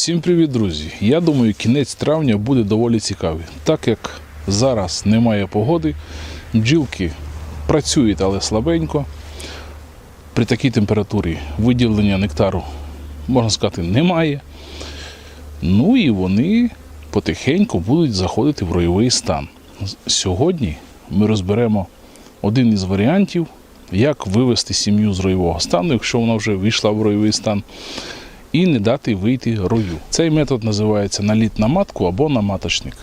Всім привіт, друзі! Я думаю, кінець травня буде доволі цікавий. Так як зараз немає погоди, бджілки працюють, але слабенько. При такій температурі виділення нектару, можна сказати, немає. Ну і вони потихеньку будуть заходити в ройовий стан. Сьогодні ми розберемо один із варіантів, як вивести сім'ю з ройового стану, якщо вона вже війшла в ройовий стан і не дати вийти рою. Цей метод називається наліт на матку або на маточник.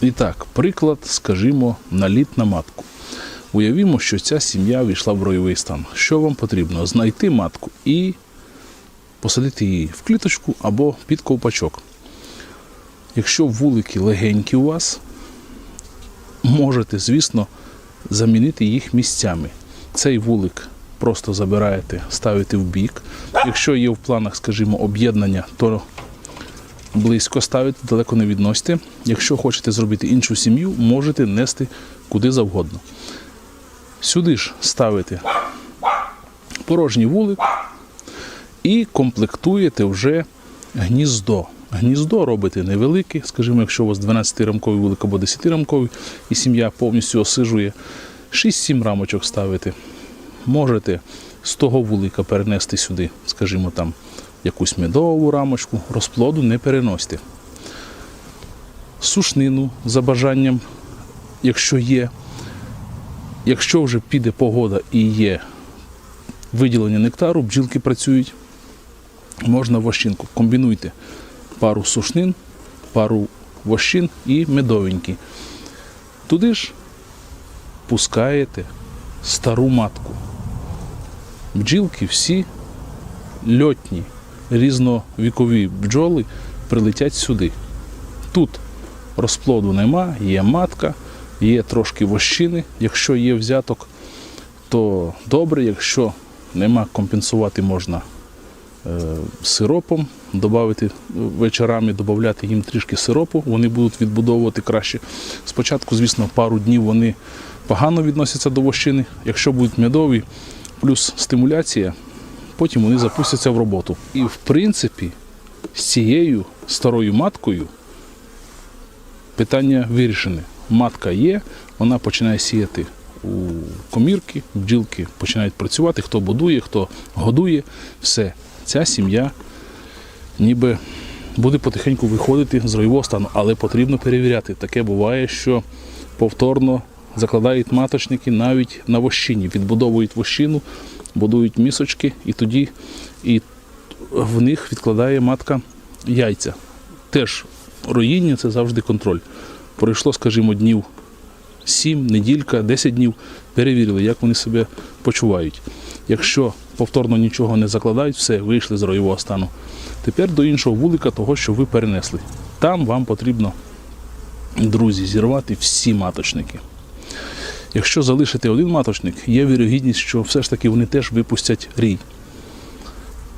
І так, приклад, скажімо, наліт на матку. Уявімо, що ця сім'я війшла в ройовий стан. Що вам потрібно? Знайти матку і посадити її в кліточку або під ковпачок. Якщо вулики легенькі у вас, можете, звісно, замінити їх місцями. Цей вулик просто забираєте, ставите в бік. Якщо є в планах, скажімо, об'єднання, то близько ставите, далеко не відносите. Якщо хочете зробити іншу сім'ю, можете нести куди завгодно. Сюди ж ставите порожній вулик і комплектуєте вже гніздо. Гніздо робите невелике, скажімо, якщо у вас 12-рамковий вулик або 10-рамковий, і сім'я повністю осижує, 6-7 рамочок ставити. Можете з того вулика перенести сюди, скажімо, там якусь медову рамочку, розплоду не переносьте. Сушнину за бажанням, якщо є. Якщо вже піде погода і є виділення нектару, бджілки працюють, можна вощинку. Комбінуйте пару сушнин, пару вощин і медовенькі. Туди ж пускаєте стару матку. Бджілки всі льотні, різновікові бджоли прилетять сюди. Тут розплоду нема, є матка, є трошки вощини. Якщо є взяток, то добре, якщо нема, компенсувати можна е, сиропом, додати вечорами, додати їм трішки сиропу, вони будуть відбудовувати краще. Спочатку, звісно, пару днів вони погано відносяться до вощини. Якщо будуть медові, плюс стимуляція, потім вони запустяться в роботу. І в принципі, з цією старою маткою питання вирішене. Матка є, вона починає сіяти у комірки, бджілки починають працювати, хто будує, хто годує, все. Ця сім'я ніби буде потихеньку виходити з ройового стану, але потрібно перевіряти. Таке буває, що повторно закладають маточники навіть на вощині, відбудовують вощину, будують місочки, і тоді і в них відкладає матка яйця. Теж роїння це завжди контроль. Пройшло, скажімо, днів 7, неділька, 10 днів, перевірили, як вони себе почувають. Якщо повторно нічого не закладають, все, вийшли з ройового стану. Тепер до іншого вулика того, що ви перенесли. Там вам потрібно, друзі, зірвати всі маточники. Якщо залишити один маточник, є вірогідність, що все ж таки вони теж випустять рій.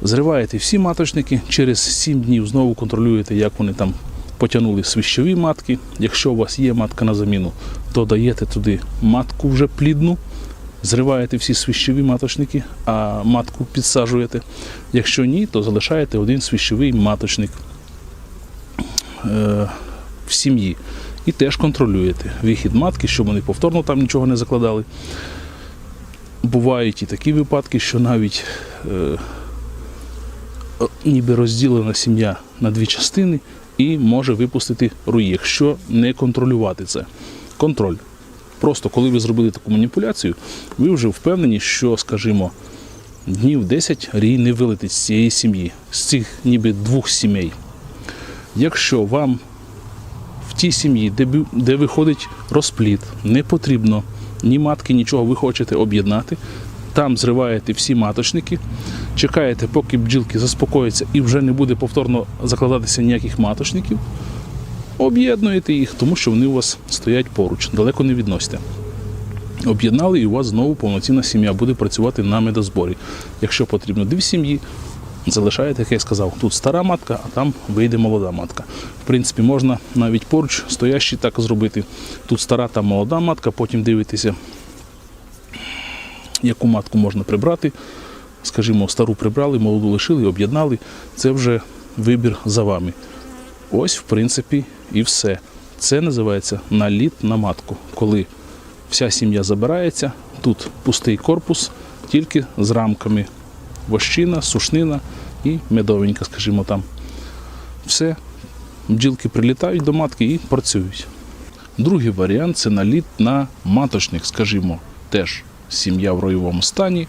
Зриваєте всі маточники, через 7 днів знову контролюєте, як вони там потягнули свіщові матки. Якщо у вас є матка на заміну, то даєте туди матку вже плідну, зриваєте всі свіщові маточники, а матку підсаджуєте. Якщо ні, то залишаєте один свіщовий маточник е, в сім'ї. І теж контролюєте вихід матки, щоб вони повторно там нічого не закладали. Бувають і такі випадки, що навіть е, ніби розділена сім'я на дві частини і може випустити руї, якщо не контролювати це. Контроль. Просто коли ви зробили таку маніпуляцію, ви вже впевнені, що, скажімо, днів 10 рій не вилетить з цієї сім'ї, з цих ніби двох сімей. Якщо вам в тій сім'ї, де, де виходить розплід, не потрібно ні матки, нічого ви хочете об'єднати. Там зриваєте всі маточники, чекаєте, поки бджілки заспокояться і вже не буде повторно закладатися ніяких маточників. Об'єднуєте їх, тому що вони у вас стоять поруч, далеко не відносите. Об'єднали, і у вас знову повноцінна сім'я буде працювати на медозборі. Якщо потрібно дві сім'ї, залишаєте, як я сказав, тут стара матка, а там вийде молода матка. В принципі, можна навіть поруч стоящі так зробити. Тут стара, там молода матка, потім дивитися, яку матку можна прибрати. Скажімо, стару прибрали, молоду лишили, об'єднали. Це вже вибір за вами. Ось, в принципі, і все. Це називається наліт на матку, коли вся сім'я забирається, тут пустий корпус, тільки з рамками вощина, сушнина і медовенька, скажімо там. Все, бджілки прилітають до матки і працюють. Другий варіант це наліт на маточник, скажімо, теж сім'я в ройовому стані,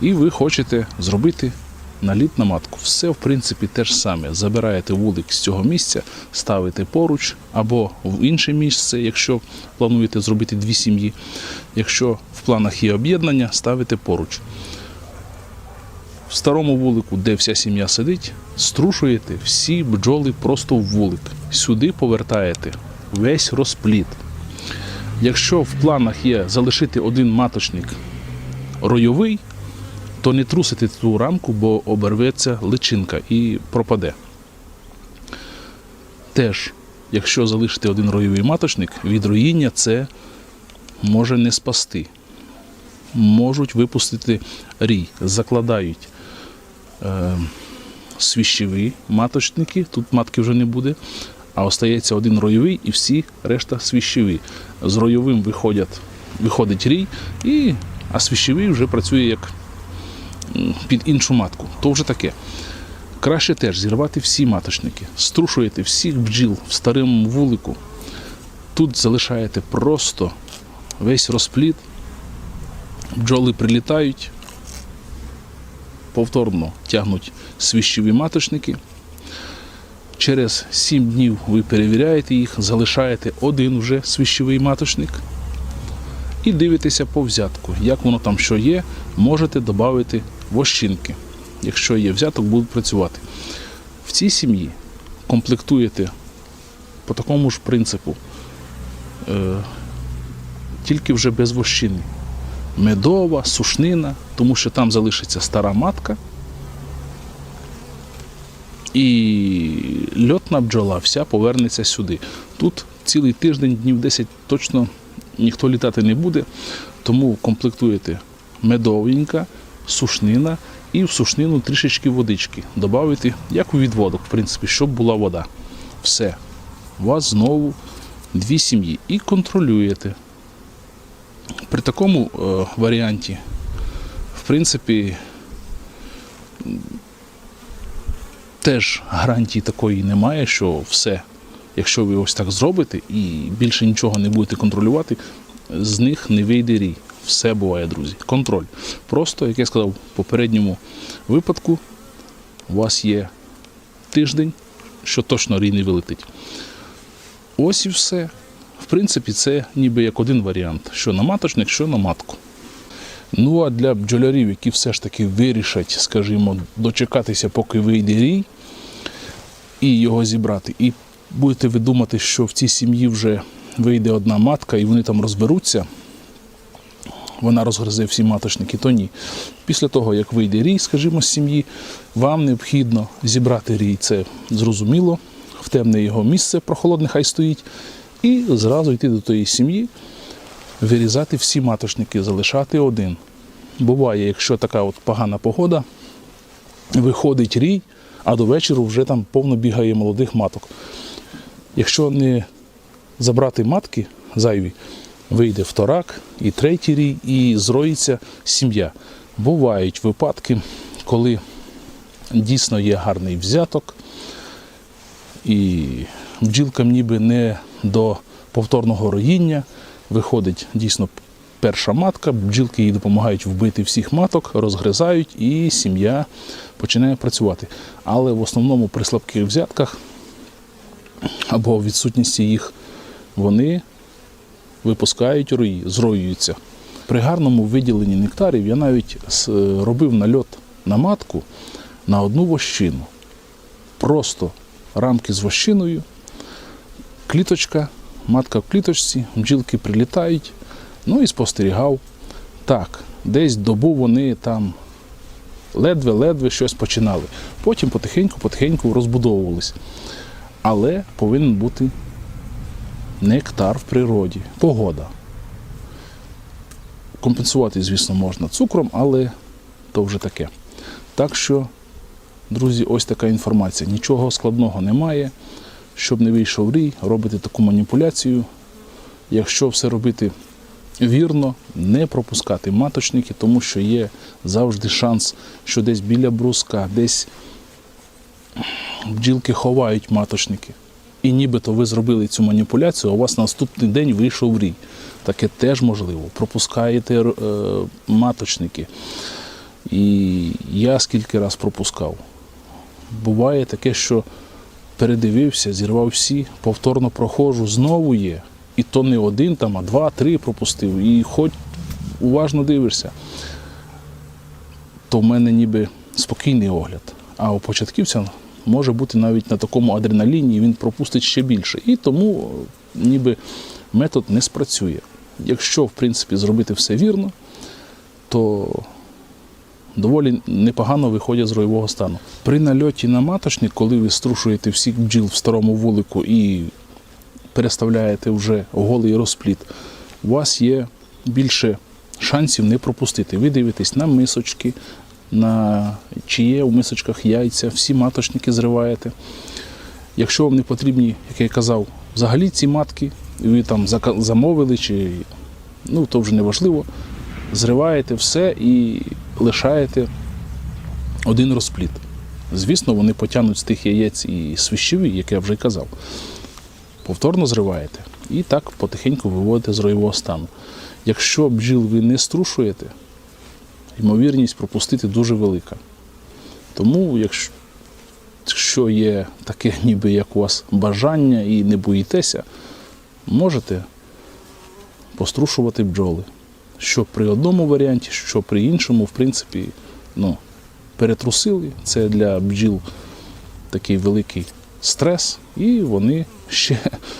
і ви хочете зробити наліт на матку. Все, в принципі, те ж саме. Забираєте вулик з цього місця, ставите поруч або в інше місце, якщо плануєте зробити дві сім'ї. Якщо в планах є об'єднання, ставите поруч. В старому вулику, де вся сім'я сидить, струшуєте всі бджоли просто в вулик. Сюди повертаєте весь розпліт. Якщо в планах є залишити один маточник ройовий, то не трусити ту рамку, бо оберветься личинка і пропаде. Теж, якщо залишити один ройовий маточник, від роїння це може не спасти. Можуть випустити рій, закладають е, свіщеві маточники, тут матки вже не буде, а остається один ройовий і всі решта свіщеві. З ройовим виходять, виходить рій, і, а свіщевий вже працює як під іншу матку. То вже таке. Краще теж зірвати всі маточники, струшуєте всіх бджіл в старому вулику. Тут залишаєте просто весь розпліт, бджоли прилітають, повторно тягнуть свіщові маточники. Через 7 днів ви перевіряєте їх, залишаєте один вже свіщовий маточник і дивитеся по взятку. Як воно там що є, можете додати вощинки. Якщо є взяток, будуть працювати. В цій сім'ї комплектуєте по такому ж принципу, е, тільки вже без вощини. Медова, сушнина, тому що там залишиться стара матка. І льотна бджола вся повернеться сюди. Тут цілий тиждень, днів 10 точно ніхто літати не буде, тому комплектуєте медовенька, сушнина і в сушнину трішечки водички. Добавити, як у відводок, в принципі, щоб була вода. Все. У вас знову дві сім'ї. І контролюєте. При такому е, варіанті, в принципі, теж гарантії такої немає, що все, якщо ви ось так зробите і більше нічого не будете контролювати, з них не вийде рій. Все буває, друзі. Контроль. Просто, як я сказав в попередньому випадку, у вас є тиждень, що точно рій не вилетить. Ось і все. В принципі, це ніби як один варіант: що на маточник, що на матку. Ну а для бджолярів, які все ж таки вирішать, скажімо, дочекатися, поки вийде рій, і його зібрати, і будете ви думати, що в цій сім'ї вже вийде одна матка і вони там розберуться, вона розгризе всі маточники, то ні. Після того, як вийде рій, скажімо, з сім'ї, вам необхідно зібрати рій. Це зрозуміло, в темне його місце, прохолодне хай стоїть, і зразу йти до тої сім'ї, вирізати всі маточники, залишати один. Буває, якщо така от погана погода, виходить рій, а до вечора вже там повно бігає молодих маток. Якщо не забрати матки зайві, вийде вторак і третій рій, і зроїться сім'я. Бувають випадки, коли дійсно є гарний взяток, і бджілкам ніби не до повторного роїння виходить дійсно перша матка, бджілки їй допомагають вбити всіх маток, розгризають, і сім'я починає працювати. Але в основному при слабких взятках або відсутності їх вони випускають рої, зроюються. При гарному виділенні нектарів я навіть робив нальот на матку на одну вощину. Просто рамки з вощиною, кліточка, матка в кліточці, бджілки прилітають. Ну і спостерігав. Так, десь добу вони там ледве-ледве щось починали. Потім потихеньку-потихеньку розбудовувались. Але повинен бути нектар в природі, погода. Компенсувати, звісно, можна цукром, але то вже таке. Так що, друзі, ось така інформація. Нічого складного немає. Щоб не вийшов рій, робите таку маніпуляцію. Якщо все робити вірно, не пропускати маточники, тому що є завжди шанс, що десь біля бруска, десь бджілки ховають маточники. І нібито ви зробили цю маніпуляцію, а у вас на наступний день вийшов рій. Таке теж можливо. Пропускаєте е, маточники. І я скільки раз пропускав. Буває таке, що передивився, зірвав всі, повторно проходжу, знову є. І то не один, там, а два, три пропустив. І хоч уважно дивишся, то в мене ніби спокійний огляд. А у початківця може бути навіть на такому адреналіні, він пропустить ще більше. І тому е, ніби метод не спрацює. Якщо, в принципі, зробити все вірно, то доволі непогано виходять з роєвого стану. При нальоті на маточник, коли ви струшуєте всіх бджіл в старому вулику і переставляєте вже голий розпліт, у вас є більше шансів не пропустити. Ви дивитесь на мисочки, на чи є у мисочках яйця, всі маточники зриваєте. Якщо вам не потрібні, як я казав, взагалі ці матки, ви там замовили, чи ну то вже не важливо, зриваєте все і лишаєте один розпліт. Звісно, вони потягнуть з тих яєць і свищеві, як я вже й казав. Повторно зриваєте і так потихеньку виводите з роєвого стану. Якщо бджіл ви не струшуєте, ймовірність пропустити дуже велика. Тому, якщо, є таке, ніби як у вас бажання і не боїтеся, можете пострушувати бджоли. Що при одному варіанті, що при іншому, в принципі, ну, перетрусили. Це для бджіл такий великий стрес, і вони ще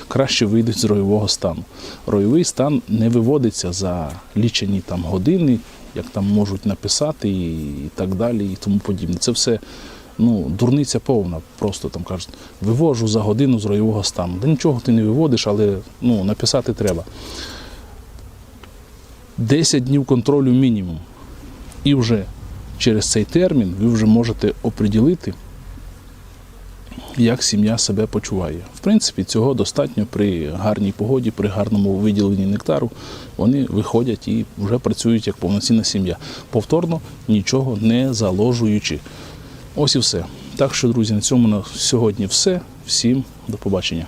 краще вийдуть з роєвого стану. Роєвий стан не виводиться за лічені там години, як там можуть написати, і, так далі, і тому подібне. Це все ну, дурниця повна. Просто там кажуть, вивожу за годину з роєвого стану. Да нічого ти не виводиш, але ну, написати треба. 10 днів контролю мінімум. І вже через цей термін ви вже можете оприділити, як сім'я себе почуває. В принципі, цього достатньо при гарній погоді, при гарному виділенні нектару. Вони виходять і вже працюють як повноцінна сім'я. Повторно нічого не заложуючи. Ось і все. Так що, друзі, на цьому на сьогодні все. Всім до побачення.